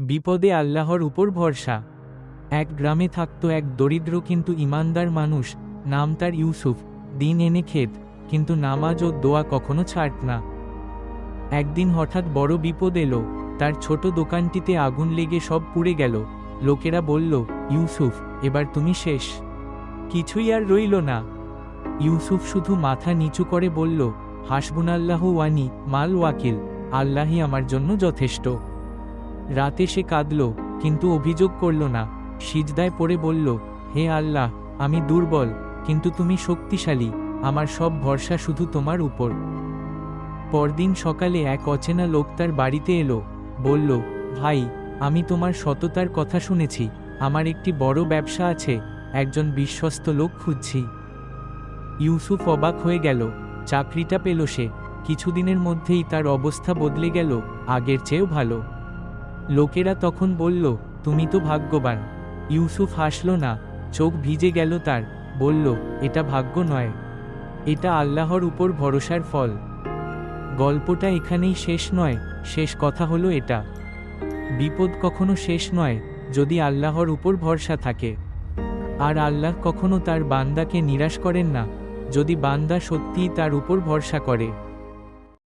বিপদে আল্লাহর উপর ভরসা। এক গ্রামে থাকত এক দরিদ্র কিন্তু ইমানদার মানুষ, নাম তার ইউসুফ, দিন এনে খেত, কিন্তু নামাজ ও দোয়া কখনো ছাড়ত না। একদিন হঠাৎ বড় বিপদ এলো, তার ছোট দোকানটিতে আগুন লেগে সব পুড়ে গেল। লোকেরা বলল, ইউসুফ, এবার তুমি শেষ। কিছুই আর রইল না। ইউসুফ শুধু মাথা নিচু করে বলল, হাসবুনাল্লাহ ওয়ানি, মাল ওয়াকিল, আল্লাহই আমার জন্য যথেষ্ট। রাতে সে কাঁদল, কিন্তু অভিযোগ করল না। সিজদায় পড়ে বলল, হে আল্লাহ, আমি দুর্বল, কিন্তু তুমি শক্তিশালী, আমার সব ভরসা শুধু তোমার উপর। পরদিন সকালে এক অচেনা লোক তার বাড়িতে এলো, বলল, ভাই, আমি তোমার সততার কথা শুনেছি, আমার একটি বড় ব্যবসা আছে, একজন বিশ্বস্ত লোক খুঁজছি। ইউসুফ অবাক হয়ে গেল, চাকরিটা পেল সে, কিছুদিনের মধ্যেই তার অবস্থা বদলে গেল, আগের চেয়েও ভালো। লোকেরা তখন বলল, তুমি তো ভাগ্যবান। ইউসুফ হাসল না, চোখ ভিজে গেল তার, বলল, এটা ভাগ্য নয়। এটা আল্লাহর উপর ভরসার ফল। গল্পটা এখানেই শেষ নয়, শেষ কথা হলো এটা। বিপদ কখনো শেষ নয়, যদি আল্লাহর উপর ভরসা থাকে। আর আল্লাহ কখনো তার বান্দাকে নিরাশ করেন না, যদি বান্দা সত্যিই তার উপর ভরসা করে।